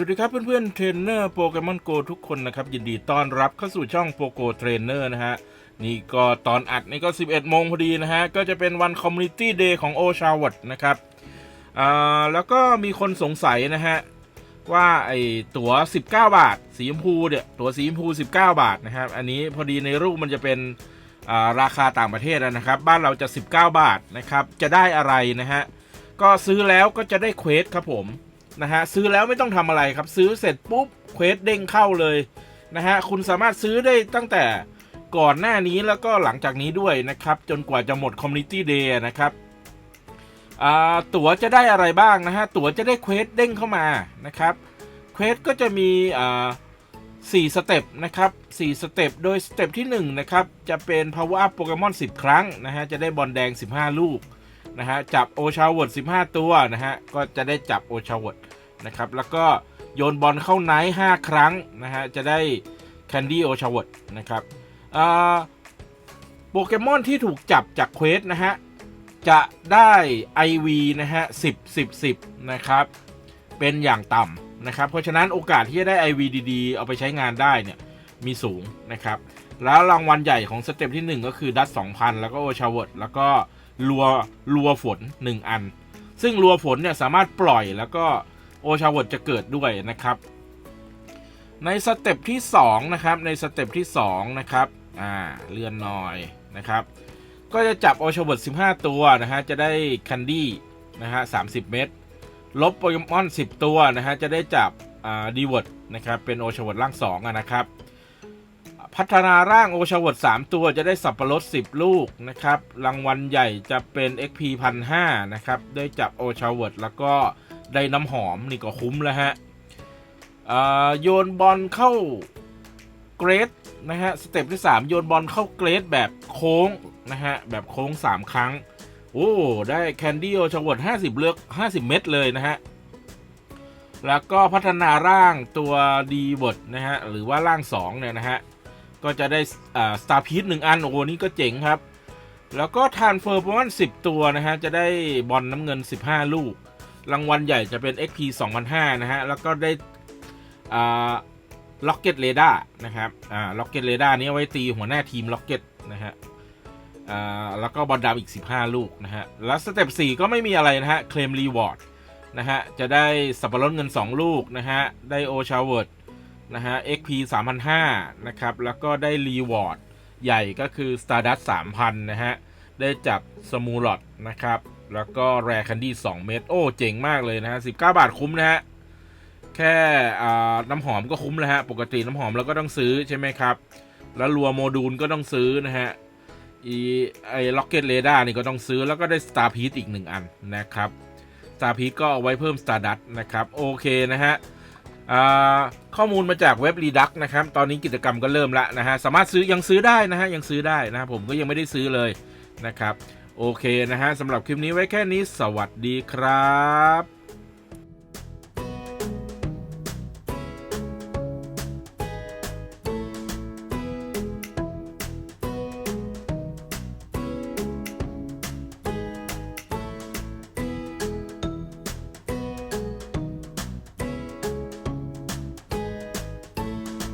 สวัสดีครับเพื่อนๆเทรนเนอร์โปเกมอนโกทุกคนนะครับ ยินดีต้อนรับเข้าสู่ช่องโปโกเทรนเนอร์นะฮะ นี่ก็ตอนอัดนี่ก็ 11 โมงพอดีนะฮะ ก็จะเป็นวันคอมมูนิตี้เดย์ของโอชาวดนะครับอ่าแล้วก็มีคนสงสัยนะฮะ ว่าไอตั๋ว 19 บาท สีชมพูเนี่ยตั๋วสีชมพู 19 บาทนะครับ อันนี้พอดีในรูปมันจะเป็นอ่าราคาต่างประเทศนะครับ บ้านเราจะ 19 บาทนะครับ จะได้อะไรนะฮะ ก็ซื้อแล้วก็จะได้เควสครับผม นะฮะซื้อแล้วไม่ต้องทำอะไรครับ ซื้อเสร็จปุ๊บเควสเด้งเข้าเลยนะฮะคุณสามารถซื้อได้ตั้งแต่ก่อนหน้านี้แล้วก็หลังจากนี้ด้วยนะครับ จนกว่าจะหมดคอมมูนิตี้เดย์นะครับอ่าตั๋วจะได้อะไรบ้างนะฮะ ตั๋วจะได้เควสเด้งเข้ามานะครับ เควสก็จะมีอ่าสี่สเต็ปนะครับสี่สเต็ป โดยสเต็ปที่หนึ่งนะครับ จะเป็น power up โปเกมอน10 ครั้งนะฮะ จะได้บอลแดง 15 ลูกนะฮะ จับโอชาวเวิร์ด15 ตัวนะฮะ ก็จะได้จับโอชาวเวิร์ด นะครับ แล้วก็โยนบอลเข้าไนท์5ครั้งนะฮะ จะได้แคนดี้โอชาวดนะครับโปเกมอนที่ถูกจับจากเควสนะฮะ จะได้ IV นะฮะ 10 10 10 นะครับ เป็นอย่างต่ำนะครับ เพราะฉะนั้นโอกาสที่จะได้ IV ดีๆ เอาไปใช้งานได้เนี่ย มีสูงนะครับ แล้วรางวัลใหญ่ของสเต็ปที่ 1 ก็คือดัต2,000 แล้วก็โอชาวดแล้วก็รัวรัวฝน 1 อัน ซึ่งรัวฝนเนี่ยสามารถปล่อยแล้วก็ โอชาวดจะเกิดด้วยนะครับ ในสเต็ปที่2นะครับในสเต็ปที่2นะครับอ่าเลื่อนหน่อยนะครับ ก็จะจับโอชาวเวิร์ด15 ตัวนะฮะจะได้คันดี้นะฮะ30เม็ดลบโปเกมอน 10 ตัวนะฮะจะได้จับอ่าดีเวิร์ดนะครับเป็นโอชาวดร่าง2อะนะครับพัฒนาร่างโอชาวด3ตัวจะได้สับปะรด 10 ลูกนะครับรางวัลใหญ่จะเป็น XP 1,500นะครับได้จับโอชาวดแล้วก็ ได้น้ำหอมนี่ก็คุ้มแล้วฮะโยนบอลเข้าเกรดนะฮะสเต็ปที่ 3 โยนบอลเข้าเกรดแบบโค้งนะฮะแบบโค้ง 3 ครั้ง โอ้ ได้แคนดี้โอชวด50 เลือก 50 เม็ดเลยนะฮะ แล้วก็พัฒนาร่างตัวดีบดนะฮะ หรือว่าร่าง 2 เนี่ยนะฮะ ก็จะได้สตาร์พีซหนึ่งอัน โอ้นี่ก็เจ๋งครับ แล้วก็ทานเฟอร์ประมาณ10ตัวนะฮะ จะได้บอลน้ำเงิน 15 ลูก รางวัลใหญ่จะเป็น XP 2,500นะฮะ แล้วก็ได้ล็อกเก็ตเรดาร์นะครับอ่าล็อกเก็ตเรดาร์นี้ไว้ตีหัวหน้าทีมล็อกเก็ตนะฮะอ่าแล้วก็บอลดำอีก 15 ลูกนะฮะ แล้วสเต็ป4ก็ไม่มีอะไรนะฮะ เคลมรีวอร์ดนะฮะ จะได้สับปะรดเงิน 2 ลูกนะฮะ ได้โอชาเวิร์ดนะฮะ XP 3,500นะครับ แล้วก็ได้รีวอร์ดใหญ่ก็คือ Stardust 3,000 นะฮะ ได้จับสมูลอดนะครับ แล้วก็แรคันดี้2เม็ดโอ้ เจ๋งมากเลยนะฮะ19 บาทคุ้มนะฮะ แค่น้ำหอมก็คุ้มแล้วฮะ ปกติน้ำหอมเราก็ต้องซื้อใช่ไหมครับ แล้วรัวโมดูลก็ต้องซื้อนะฮะ อีไอ้ล็อกเก็ตเรดาร์นี่ก็ต้องซื้อแล้วก็ได้ Star Piece อีก 1 อันนะครับ Star Piece ก็เอาไว้เพิ่ม Stardust นะครับ โอเคนะฮะข้อมูลมาจากเว็บ Redux นะครับ ตอนนี้กิจกรรมก็เริ่มล้วนะฮะ สามารถซื้อยังซื้อได้นะฮะ ยังซื้อได้นะผมก็ยังไม่ได้ซื้อเลยนะครับ โอเคนะฮะสำหรับคลิปนี้ไว้แค่นี้สวัสดีครับ